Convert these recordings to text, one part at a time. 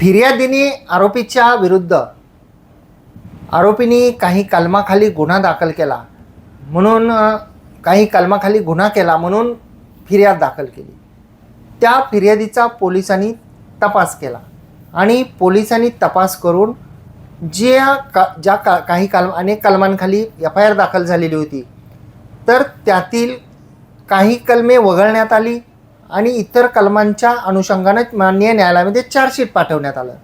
फिर्यादीने आरोपीच्या विरुद्ध आरोपींनी काही कलमाखाली गुन्हा दाखल केला म्हणून काही कलमाखाली गुन्हा केला म्हणून फिर्याद दाखल केली. त्या फिर्यादीचा पोलिसांनी तपास केला आणि पोलिसांनी तपास करून ज्या का ज्या का काही कलम अनेक कलमांखाली एफ आय आर दाखल झालेली होती तर त्यातील काही कलमे वगळण्यात आली आणि इतर कलमांच्या अनुषंगानं माननीय न्यायालयामध्ये चार्जशीट पाठवण्यात आलं.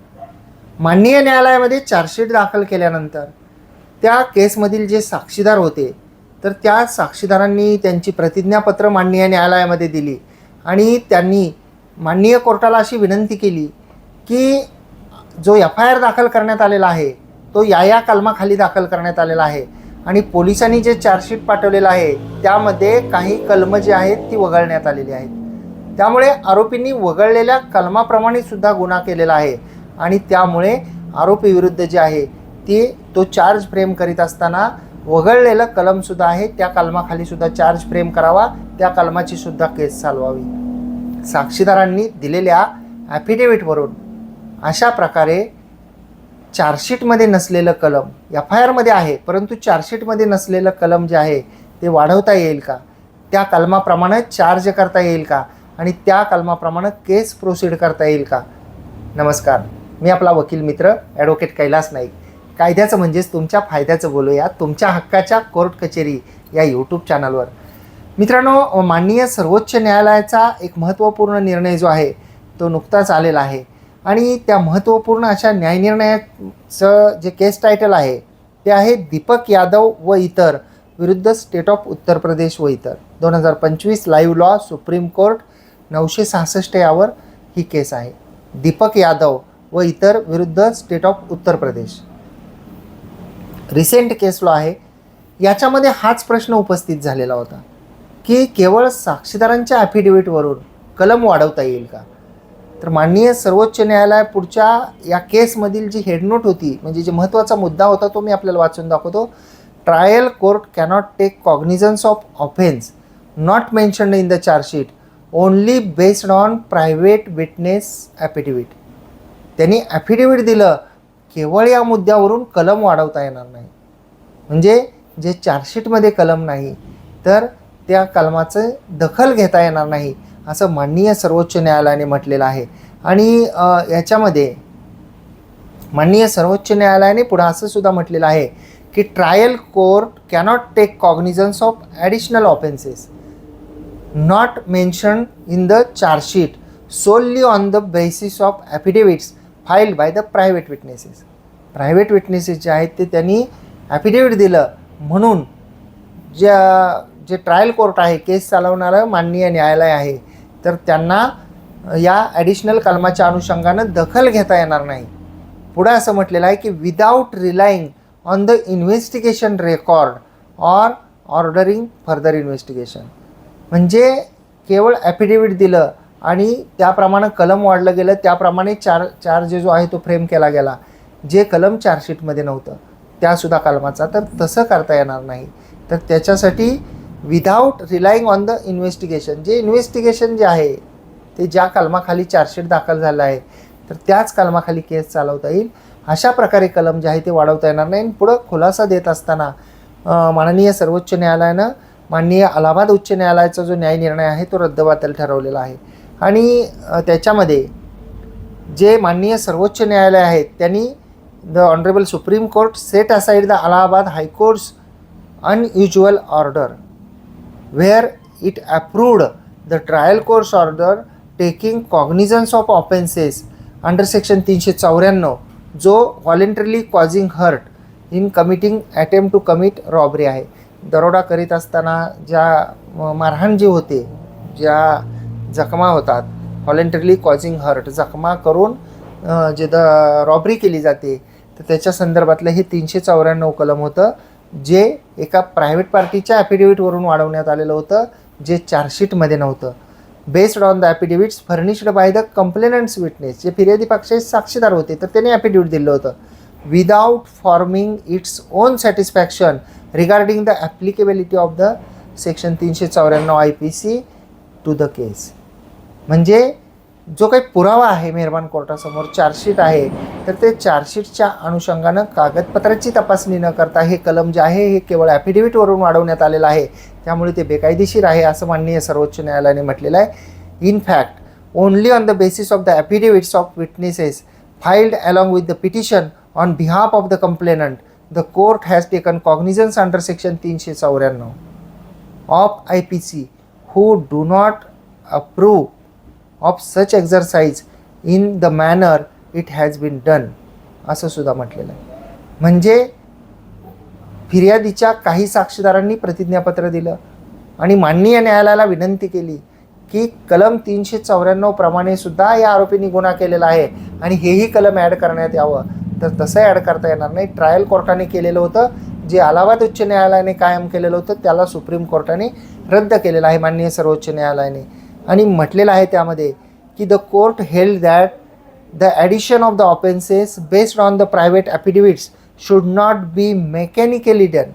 माननीय न्यायालयामध्ये चार्जशीट दाखल केल्यानंतर त्या केसमधील जे साक्षीदार होते तर त्या साक्षीदारांनी त्यांची प्रतिज्ञापत्र माननीय न्यायालयामध्ये दिली आणि त्यांनी माननीय कोर्टाला अशी विनंती केली की जो एफ आय आर दाखल करण्यात आलेला आहे तो या या कलमाखाली दाखल करण्यात आलेला आहे आणि पोलिसांनी जे चार्जशीट पाठवलेलं आहे त्यामध्ये काही कलमं जी आहेत ती वगळण्यात आलेली आहेत. त्यामुळे आरोपींनी वगळलेल्या कलमाप्रमाणे सुद्धा गुन्हा केलेला आहे. आणि त्यामुळे आरोपी विरुद्ध जे आहे ते तो चार्ज फ्रेम करीत असताना वगळलेलं कलमसुद्धा आहे. त्या कलमाखाली सुद्धा चार्ज फ्रेम करावा. त्या कलमाची सुद्धा केस चालवावी. साक्षीदारांनी दिलेल्या ॲफिडेविटवरून अशा प्रकारे चार्जशीटमध्ये नसलेलं कलम एफ आय आरमध्ये आहे परंतु चार्जशीटमध्ये नसलेलं कलम जे आहे ते वाढवता येईल का? त्या कलमाप्रमाणे चार्ज करता येईल का? आणि त्या कलमाप्रमाणे केस प्रोसीड करता येईल का? नमस्कार. मी आपला वकील मित्र ॲडव्होकेट कैलास नाईक. कायद्याचं म्हणजेच तुमच्या फायद्याचं बोलूया. तुमच्या हक्काच्या कोर्ट कचेरी या यूट्यूब चॅनलवर मित्रांनो माननीय सर्वोच्च न्यायालयाचा एक महत्त्वपूर्ण निर्णय जो आहे तो नुकताच आलेला आहे. आणि त्या महत्त्वपूर्ण अशा न्यायनिर्णयाचं जे केस टायटल आहे ते आहे दीपक यादव व इतर विरुद्ध स्टेट ऑफ उत्तर प्रदेश व इतर. दोन हजार पंचवीस लाईव्ह लॉ सुप्रीम कोर्ट नऊशे सहासष्ट यावर ही केस आहे. दीपक यादव व इतर विरुद्ध state of Uttar Pradesh. Recent case law आहे. याच्यामध्ये हाच प्रश्न उपस्थित झालेला होता. की केवळ साक्षीदारांच्या ॲफिडेव्हिटवरून कलम वाढवता येईल का? तर माननीय सर्वोच्च न्यायालय पुढच्या या केसमधील जी हेडनोट होती म्हणजे जे महत्त्वाचा मुद्दा होता तो मी आपल्याला वाचून दाखवतो. Trial court cannot take cognizance of offence not mentioned in the chargesheet only based on private witness affidavit त्यांनी ॲफिडेव्हिट दिलं केवळ या मुद्द्यावरून कलम वाढवता येणार नाही. म्हणजे जे चार्जशीटमध्ये कलम नाही तर त्या कलमाचं दखल घेता येणार नाही असं माननीय सर्वोच्च न्यायालयाने म्हटलेलं आहे. आणि याच्यामध्ये माननीय सर्वोच्च न्यायालयाने पुढं असं सुद्धा म्हटलेलं आहे की trial court cannot take cognizance of additional offences not mention in the chargesheet solely on the basis of affidavits file by the private witnesses private witnesses जे आहेत ते त्यांनी ॲफिडेविट दिलं. म्हणून ज्या जे ट्रायल कोर्ट आहे केस चालवणारं माननीय न्यायालय आहे तर त्यांना या ॲडिशनल कलमाच्या अनुषंगानं दखल घेता येणार नाही. पुढे असं म्हटलेलं आहे की without relying on the investigation record or ordering further investigation म्हणजे केवळ ॲफिडेविट दिलं आणि त्याप्रमाणे कलम वाढलं गेलं त्याप्रमाणे चार चार्ज जो आहे तो फ्रेम केला गेला जे कलम चार्जशीटमध्ये नव्हतं त्यासुद्धा कलमाचा. तर तसं करता येणार नाही. तर त्याच्यासाठी without relying on the investigation जे इन्व्हेस्टिगेशन जे आहे ते ज्या कलमाखाली चार्जशीट दाखल झालं आहे तर त्याच कलमाखाली केस चालवता येईल. अशा प्रकारे कलम जे आहे ते वाढवता येणार नाही. आणि पुढं खुलासा देत असताना माननीय सर्वोच्च न्यायालयानं माननीय अलाहाबाद उच्च न्यायालयाचा जो न्याय निर्णय आहे तो रद्दबातल ठरवलेला आहे. आणि त्याच्यामध्ये जे माननीय सर्वोच्च न्यायालय आहेत त्यांनी the honourable supreme court set aside the Allahabad high court's unusual order where it approved the trial court's order taking cognizance of offences under section तीनशे चौऱ्याण्णव जो voluntarily causing hurt in committing attempt to commit robbery आहे. दरोडा करीत असताना ज्या मारहाण जी होते ज्या जखमा होतात व्हॉलेंटरली कॉझिंग हर्ट जखमा करून जे द रॉबरी केली जाते तर त्याच्या संदर्भातलं हे तीनशे चौऱ्याण्णव कलम होतं जे एका प्रायव्हेट पार्टीच्या ॲफिडेव्हिटवरून वाढवण्यात आलेलं होतं जे चार्जशीटमध्ये नव्हतं. Based on the affidavits furnished by the complainant's witness जे फिर्यादी पक्षाचे साक्षीदार होते तर त्यांनी ॲफिडेव्हिट दिलं होतं. Without forming its own satisfaction regarding the applicability of the section तीनशे चौऱ्याण्णव I P C to the case म्हणजे जो काही पुरावा आहे मेहरबान कोर्टासमोर चार्जशीट आहे तर ते चार्जशीटच्या अनुषंगानं कागदपत्राची तपासणी न करता हे कलम जे आहे हे केवळ ॲफिडेव्हिटवरून वाढवण्यात आलेलं आहे. त्यामुळे ते बेकायदेशीर आहे असं माननीय सर्वोच्च न्यायालयाने म्हटलेलं आहे. In fact only on the basis of the affidavits of witnesses filed along with the petition on behalf of the complainant the court has taken cognizance under section तीनशे चौऱ्याण्णव of I P C who do not approve of such exercise in the manner it has been done असं सुद्धा म्हटलेलं आहे. म्हणजे फिर्यादीच्या काही साक्षीदारांनी प्रतिज्ञापत्र दिलं आणि माननीय न्यायालयाला विनंती केली की कलम तीनशे चौऱ्याण्णव प्रमाणे सुद्धा या आरोपींनी गुन्हा केलेला आहे आणि हेही कलम ॲड करण्यात यावं. तर तसं ॲड करता येणार नाही. ट्रायल कोर्टाने केलेलं होतं. जे अलाहाबाद उच्च न्यायालयाने कायम केलेलं होतं त्याला सुप्रीम कोर्टाने रद्द केलेलं आहे माननीय सर्वोच्च न्यायालयाने. आणि म्हटलेलं आहे त्यामध्ये की the court held that the addition of the offences based on the private affidavits should not be mechanically done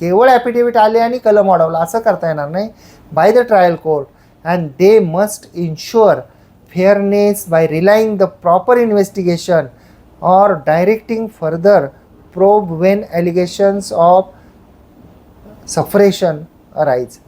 केवळ ॲफिडेविट आले आणि कलम वाढवला असं करता येणार नाही. By the trial court and they must ensure fairness by relying the proper investigation or directing further probe when allegations of suppression arise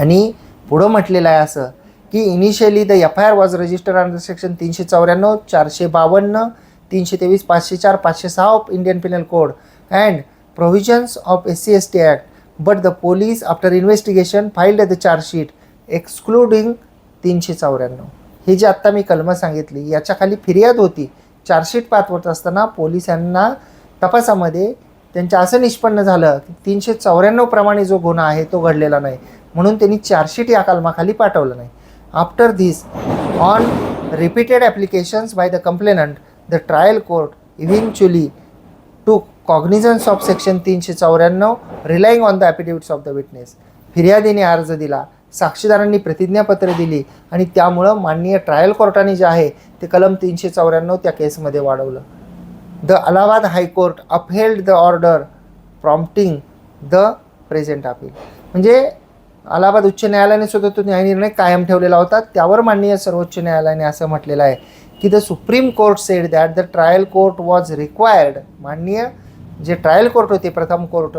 आणि पुढं म्हटलेलं आहे असं की initially the F I R was register under section तीनशे चौऱ्याण्णव चारशे बावन्न तीनशे तेवीस पाचशे चार पाचशे सहा of Indian penal code and provisions of S C S T act but the police after investigation filed the chargesheet excluding तीनशे चौऱ्याण्णव. ही जी आत्ता मी कलमं सांगितली याच्या खाली फिर्याद होती. चार्जशीट पाठवत असताना पोलिसांना तपासामध्ये त्यांच्या असं निष्पन्न झालं की तीनशे चौऱ्याण्णव प्रमाणे जो गुन्हा आहे तो घडलेला नाही. म्हणून त्यांनी चार्जशीट या कलमाखाली पाठवलं नाही. After this on repeated applications by the complainant the trial court eventually to cognizance of section तीनशे चौऱ्याण्णव relying on the affidavits of the witness फिर्यादीने अर्ज दिला. साक्षीदारांनी प्रतिज्ञापत्र दिली आणि त्यामुळं माननीय ट्रायल कोर्टाने जे आहे ते कलम तीनशे चौऱ्याण्णव त्या केसमध्ये वाढवलं. The Allahabad high court upheld the order prompting the present appeal म्हणजे अलाहाबाद उच्च न्यायालयाने सुद्धा तो न्यायनिर्णय कायम ठेवलेला होता. त्यावर माननीय सर्वोच्च न्यायालयाने असं म्हटलेलं आहे की the supreme court said that the trial court was required माननीय जे ट्रायल कोर्ट होते प्रथम कोर्ट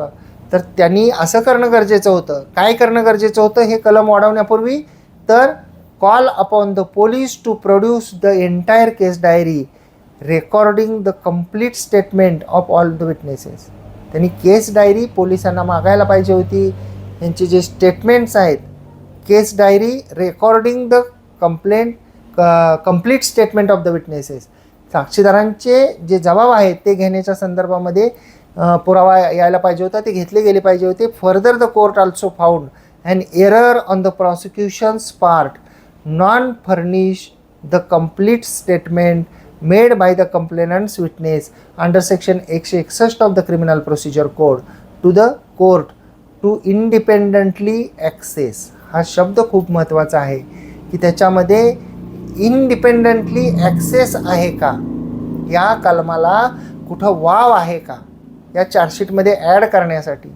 तर त्यांनी असं करणं गरजेचं होतं. काय करणं गरजेचं होतं? हे कलम वाढवण्यापूर्वी. तर call upon the police to produce the entire case diary recording the complete statement of all the witnesses त्यांनी केस डायरी पोलिसांना मागायला पाहिजे होती. यांचे जे स्टेटमेंट्स आहेत case diary recording the complaint complete statement of the witnesses साक्षीदारांचे जे जबाब आहेत ते घेण्याच्या संदर्भामध्ये पुरावा यायला पाहिजे होता ते घेतले गेले पाहिजे होते. Further the court also found and error on the prosecution's part non furnish the complete statement made by the complainant's witness under section एकशे एकसष्ट of the criminal procedure code to the court to independently access हा शब्द खूप महत्त्वाचा आहे की त्याच्यामध्ये independently access आहे का? या कलमाला कुठं वाव आहे का? या चार्जशीटमध्ये ॲड करण्यासाठी.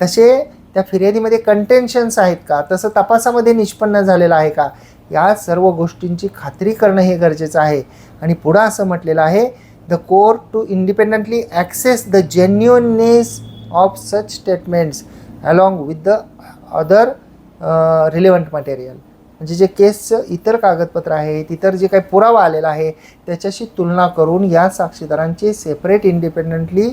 तसे त्या फिर्यादीमध्ये कंटेन्शन्स आहेत का? तसं तपासामध्ये निष्पन्न झालेलं आहे का? या सर्व गोष्टींची खात्री करणं हे गरजेचं आहे. आणि पुढं असं म्हटलेलं आहे the court to independently access the genuineness of such statements along with the other relevant material म्हणजे जे केसचं इतर कागदपत्र आहेत इतर जे काही पुरावा आलेला आहे त्याच्याशी तुलना करून या साक्षीदारांचे सेपरेट इंडिपेंडंटली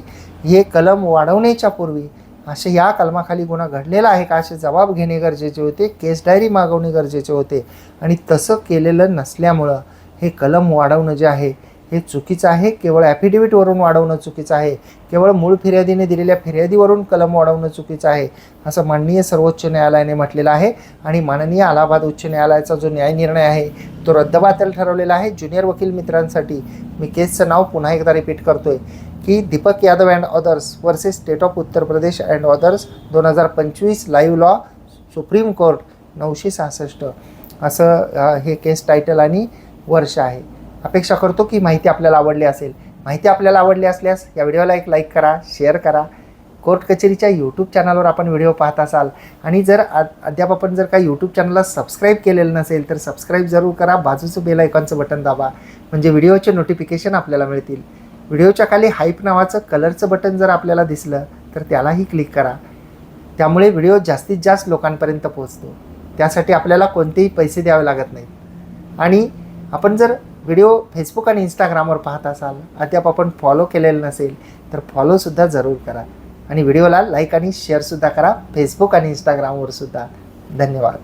हे कलम वाढवण्याच्या पूर्वी असे या कलमाखाली गुन्हा घडलेला आहे का? असे जबाब घेणे गरजेचे होते केस डायरी मागवणे गरजेचे होते आणि तसं केलेलं नसल्यामुळं हे कलम वाढवणं जे आहे हे चुकीचं आहे. केवळ ॲफिडेव्हिटवरून वाढवणं चुकीचं आहे. केवळ मूळ फिर्यादीने दिलेल्या फिर्यादीवरून कलम वाढवणं चुकीचं आहे. असं माननीय सर्वोच्च न्यायालयाने म्हटलेलं आहे आणि माननीय अलाहाबाद उच्च न्यायालयाचा जो न्यायनिर्णय आहे तो रद्दबातल ठरवलेला आहे. ज्युनियर वकील मित्रांसाठी मी केसचं नाव पुन्हा एकदा रिपीट करतोय. की Deepak Yadav and others versus state of Uttar Pradesh and others दोन हजार पंचवीस लाईव्ह लॉ सुप्रीम कोर्ट नऊशे सहासष्ट. असं हे केस टायटल आणि वर्ष आहे. अपेक्षा करतो की माहिती आपल्याला आवडली असेल. माहिती आपल्याला आवडली असल्यास या व्हिडिओला एक लाईक करा शेअर करा. कोर्ट कचेरीच्या यूट्यूब चॅनलवर आपण व्हिडिओ पाहत असाल आणि जर अद्याप आपण जर काही यूट्यूब चॅनलला सबस्क्राईब केलेलं नसेल तर सबस्क्राईब जरूर करा. बाजूचं बेल आयकॉनचं बटन दाबा म्हणजे व्हिडिओचे नोटिफिकेशन आपल्याला मिळतील. व्हिडिओच्या खाली हाईप नावाचं कलरचं बटन जर आपल्याला दिसलं तर त्यालाही क्लिक करा. त्यामुळे व्हिडिओ जास्तीत जास्त लोकांपर्यंत पोहोचतो. त्यासाठी आपल्याला कोणतेही पैसे द्यावे लागत नाहीत. आणि आपण जर व्हिडिओ फेसबुक आणि इंस्टाग्रामवर पाहत असाल अद्याप आपण फॉलो केलेलं नसेल तर फॉलोसुद्धा जरूर करा. आणि व्हिडिओला लाईक आणि शेअरसुद्धा करा फेसबुक आणि इंस्टाग्रामवर सुद्धा. धन्यवाद.